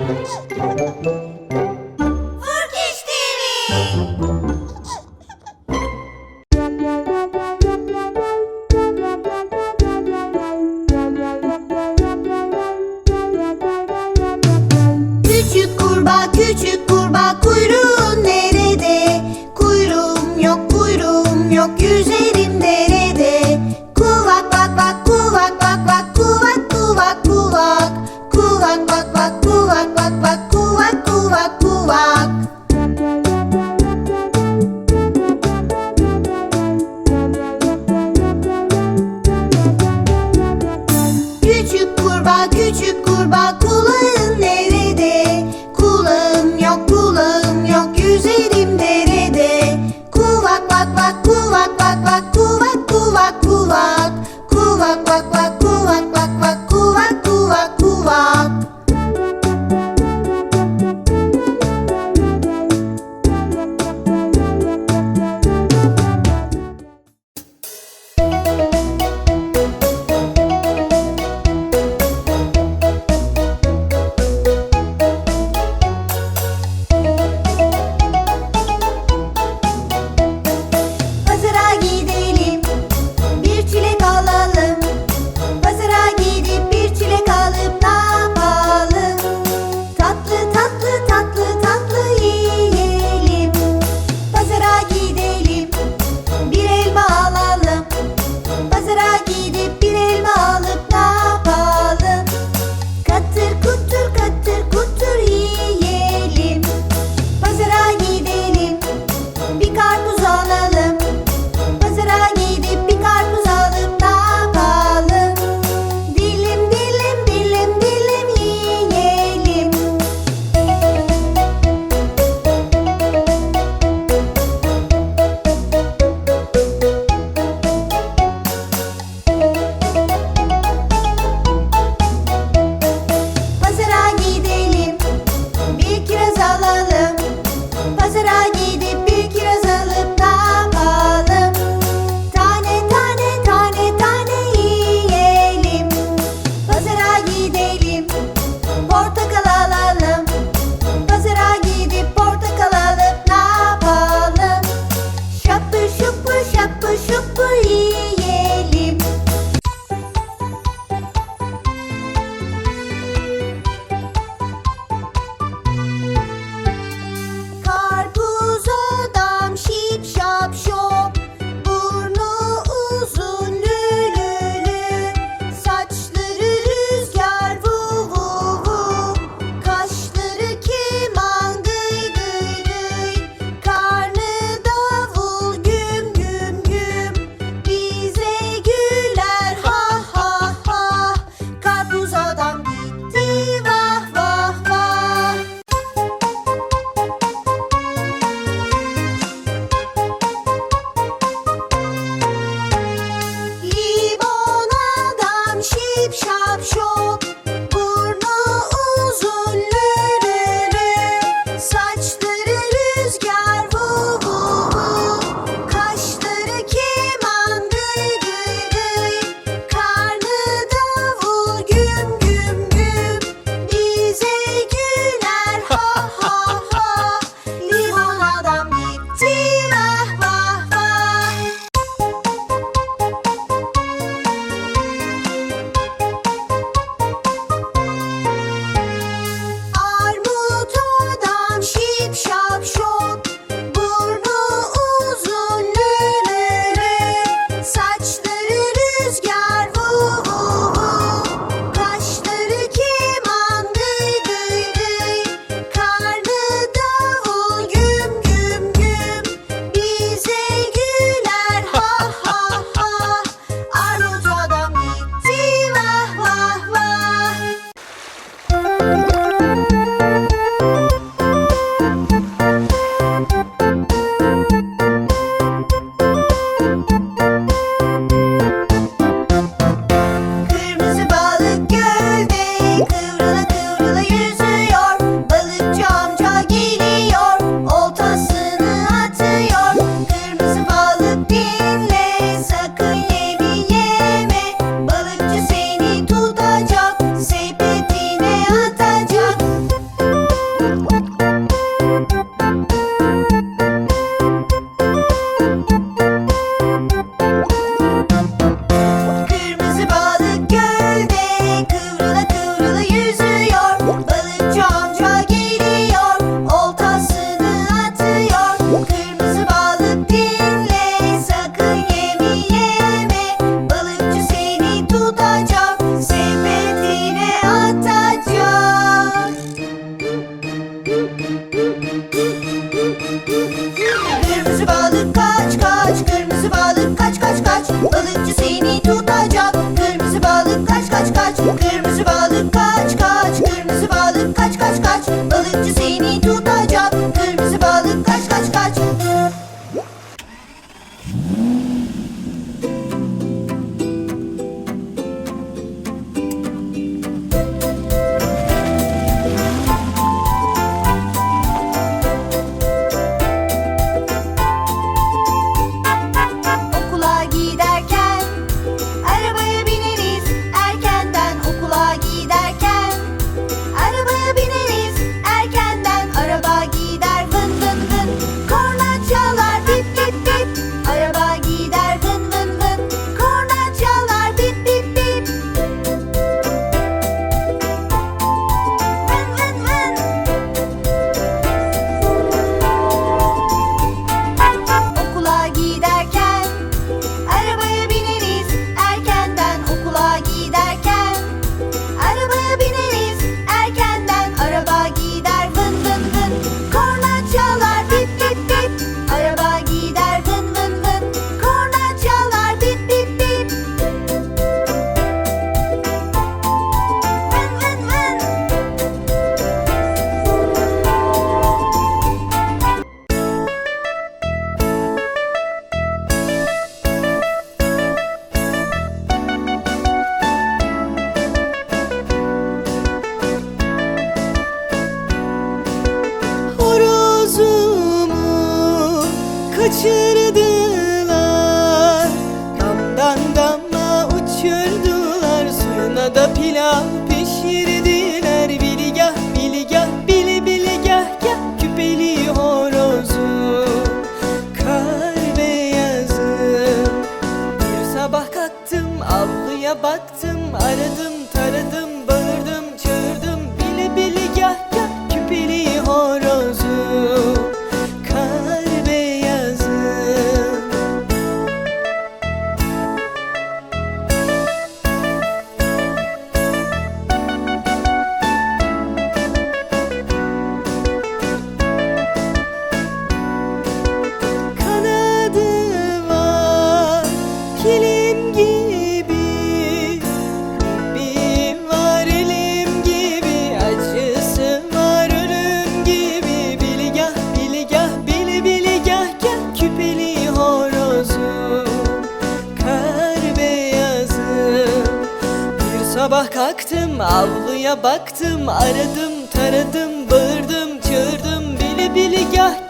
Küçük kurbağa küçük kurbağa kuyruğun Kaçırdılar. Damdan dama uçurdular Suyuna da pilav pişirdiler. Biligah biligah bili biligah gah Küpeli horozu. Kar beyazı. Bir sabah kalktım avluya baktım Aradım Sabah kalktım avluya baktım Aradım taradım bağırdım çığırdım Bili bili gah